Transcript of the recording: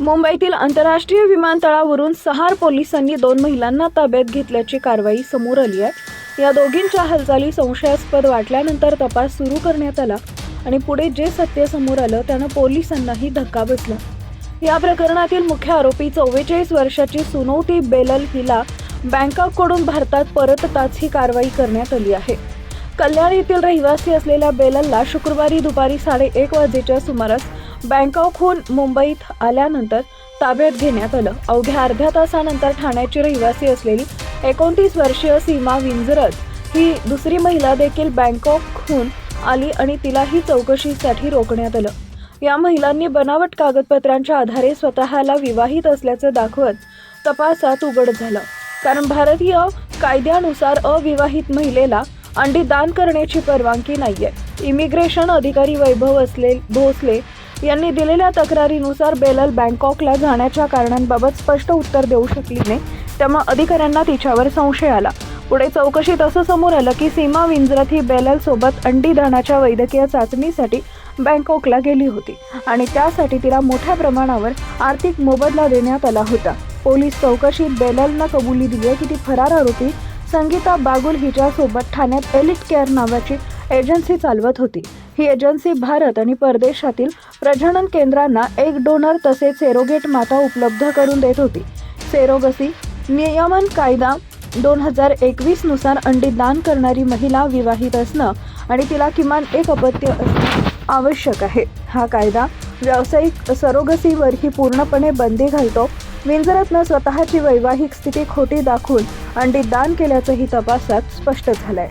मुंबईतील आंतरराष्ट्रीय विमानतळावरून सहार पोलिसांनी दोन महिलांना ताब्यात घेतल्याची कारवाई समोर आली आहे. या दोघींच्या हालचाली संशयास्पद वाटल्यानंतर तपास सुरू करण्यात आला आणि पुढे जे सत्य समोर आलं त्यानं पोलिसांनाही धक्का बसला. या प्रकरणातील मुख्य आरोपी चव्वेचाळीस वर्षाची सुनौती बेलल हिला बँकॉककडून भारतात परतताच ही कारवाई करण्यात आली आहे. कल्याण येथील रहिवासी असलेल्या बेललला शुक्रवारी दुपारी साडेएक वाजेच्या सुमारास बँकॉकहून मुंबईत आल्यानंतर ताब्यात घेण्यात आलं. अवघ्या अर्ध्या तासानंतर ठाण्याची रहिवासी असलेली एकोणतीस वर्षीय सीमा विंजरत ही दुसरी महिला देखील बँकॉकहून आली आणि तिलाही चौकशीसाठी रोखण्यात आलं. या महिलांनी बनावट कागदपत्रांच्या आधारे स्वतःला विवाहित असल्याचं दाखवत तपासात उघड झालं. कारण भारतीय कायद्यानुसार अविवाहित महिलेला अंडी दान करण्याची परवानगी नाहीये. इमिग्रेशन अधिकारी वैभव असले भोसले यांनी दिलेल्या तक्रारीनुसार बेलल बँकॉकला जाण्याच्या कारणांबाबत स्पष्ट उत्तर देऊ शकली नाही. त्यामुळे अधिकाऱ्यांना तिच्यावर संशय आला. पुढे चौकशीत असं समोर आलं की सीमा विंजरत ही बेलल सोबत अंडी वैद्यकीय चाचणीसाठी बँकॉकला गेली होती आणि त्यासाठी तिला मोठ्या प्रमाणावर आर्थिक मोबदला देण्यात आला होता. पोलीस चौकशीत बेललनं कबुली दिली आहे की ती फरार आरोपी संगीता बागुल हिच्यासोबत ठाण्यात एलिट केअर नावाची एजन्सी चालवत होती. ही एजन्सी भारत आणि परदेशातील प्रजनन केंद्रांना एक डोनर तसेच सेरोगेट माता उपलब्ध करून देत होती. सेरोगसी नियमन कायदा दोन हजार एकवीसनुसार अंडी दान करणारी महिला विवाहित असणं आणि तिला किमान एक अपत्य असणं आवश्यक आहे. हा कायदा व्यावसायिक सरोगसीवरही पूर्णपणे बंदी घालतो. विंजरतनं स्वतःची वैवाहिक स्थिती खोटी दाखवून अंडी दान केल्याचंही तपासात स्पष्ट झालंय.